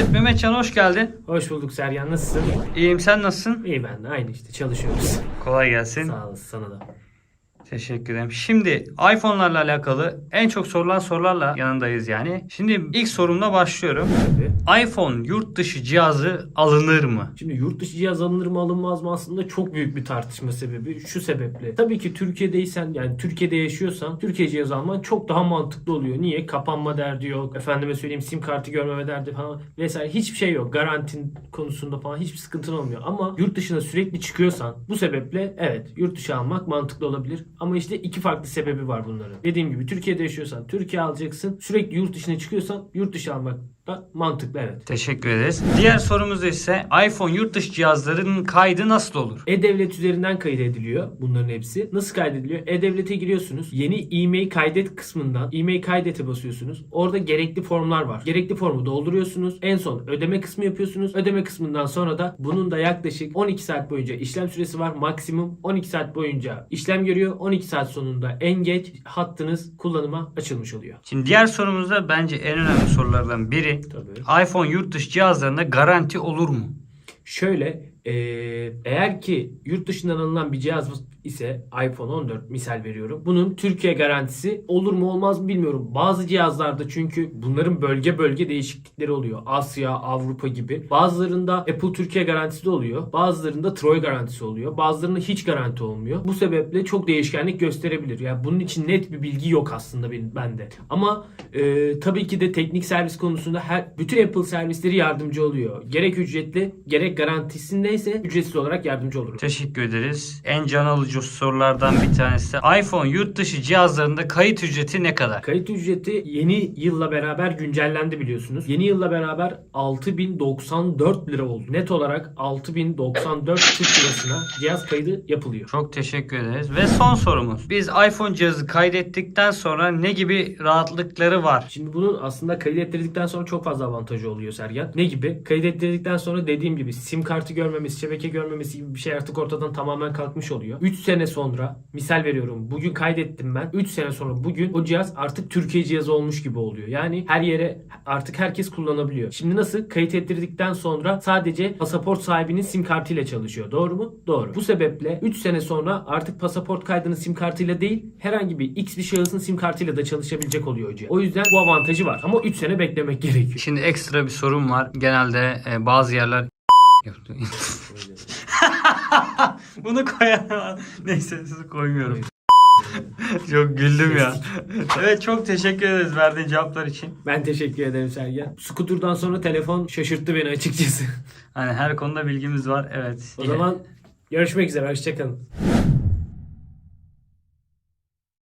Evet Mehmetcan hoş geldin. Hoş bulduk Sergen. Nasılsın? İyiyim sen nasılsın? İyi ben de. Aynı işte çalışıyoruz. Kolay gelsin. Sağ olasın sana da. Teşekkür ederim. Şimdi iPhone'larla alakalı en çok sorulan sorularla yanındayız yani. Şimdi ilk sorumla başlıyorum. Tabii. iPhone yurt dışı cihazı alınır mı? Şimdi yurt dışı cihaz alınır mı alınmaz mı aslında çok büyük bir tartışma sebebi. Şu sebeple. Tabii ki Türkiye'deysen yani Türkiye'de yaşıyorsan Türkiye cihaz alman çok daha mantıklı oluyor. Niye? Kapanma derdi yok. Efendime söyleyeyim sim kartı görmeme derdi falan vesaire. Hiçbir şey yok. Garantin konusunda falan hiçbir sıkıntın olmuyor. Ama yurt dışına sürekli çıkıyorsan bu sebeple evet yurt dışı almak mantıklı olabilir. Ama işte iki farklı sebebi var bunların. Dediğim gibi Türkiye'de yaşıyorsan Türkiye alacaksın. Sürekli yurt dışına çıkıyorsan yurt dışı almak da mantıklı evet. Teşekkür ederiz. Diğer sorumuz ise iPhone yurt dışı cihazlarının kaydı nasıl olur? E-Devlet üzerinden kaydediliyor bunların hepsi. Nasıl kaydediliyor? E-Devlet'e giriyorsunuz. Yeni e-mail kaydet kısmından e-mail kaydete basıyorsunuz. Orada gerekli formlar var. Gerekli formu dolduruyorsunuz. En son ödeme kısmı yapıyorsunuz. Ödeme kısmından sonra da bunun da yaklaşık 12 saat boyunca işlem süresi var. Maksimum 12 saat boyunca işlem görüyor. 12 saat sonunda en geç hattınız kullanıma açılmış oluyor. Şimdi diğer sorumuzda bence en önemli sorulardan biri Tabii. iPhone yurt dışı cihazlarında garanti olur mu? Şöyle eee, eğer ki yurt dışından alınan bir cihaz ise iPhone 14 misal veriyorum. Bunun Türkiye garantisi olur mu olmaz mı bilmiyorum. Bazı cihazlarda çünkü bunların bölge bölge değişiklikleri oluyor. Asya, Avrupa gibi. Bazılarında Apple Türkiye garantisi de oluyor. Bazılarında Troy garantisi oluyor. Bazılarında hiç garanti olmuyor. Bu sebeple çok değişkenlik gösterebilir. Yani bunun için net bir bilgi yok aslında benim bende. Ama e, tabii ki de teknik servis konusunda her bütün Apple servisleri yardımcı oluyor. Gerek ücretli gerek garantisindeyse ücretsiz olarak yardımcı olur. Teşekkür ederiz. En can alıcı sorulardan bir tanesi. iPhone yurt dışı cihazlarında kayıt ücreti ne kadar? Kayıt ücreti yeni yılla beraber güncellendi biliyorsunuz. Yeni yılla beraber 6094 lira oldu. Net olarak 6094 Türk lirasına cihaz kaydı yapılıyor. Çok teşekkür ederiz. Ve son sorumuz. Biz iPhone cihazı kaydettikten sonra ne gibi rahatlıkları var? Şimdi bunun aslında kaydettirdikten sonra çok fazla avantajı oluyor Sergen. Ne gibi? Kaydettirdikten sonra dediğim gibi sim kartı görmemesi, şebeke görmemesi gibi bir şey artık ortadan tamamen kalkmış oluyor. 3 sene sonra misal veriyorum. Bugün kaydettim ben. 3 sene sonra bugün o cihaz artık Türkiye cihazı olmuş gibi oluyor. Yani her yere artık herkes kullanabiliyor. Şimdi nasıl? Kayıt ettirdikten sonra sadece pasaport sahibinin sim kartıyla çalışıyor. Doğru mu? Doğru. Bu sebeple 3 sene sonra artık pasaport kaydının sim kartıyla değil herhangi bir X bir şahısın sim kartıyla da çalışabilecek oluyor cihaz. O yüzden bu avantajı var. Ama 3 sene beklemek gerekiyor. Şimdi ekstra bir sorum var. Genelde e, bazı yerler Bunu koyamam. Neyse sizi koymuyorum. çok güldüm ya. evet çok teşekkür ederiz verdiğin cevaplar için. Ben teşekkür ederim Sergen. Skuturdan sonra telefon şaşırttı beni açıkçası. Hani her konuda bilgimiz var. Evet. O zaman görüşmek üzere. Hoşçakalın.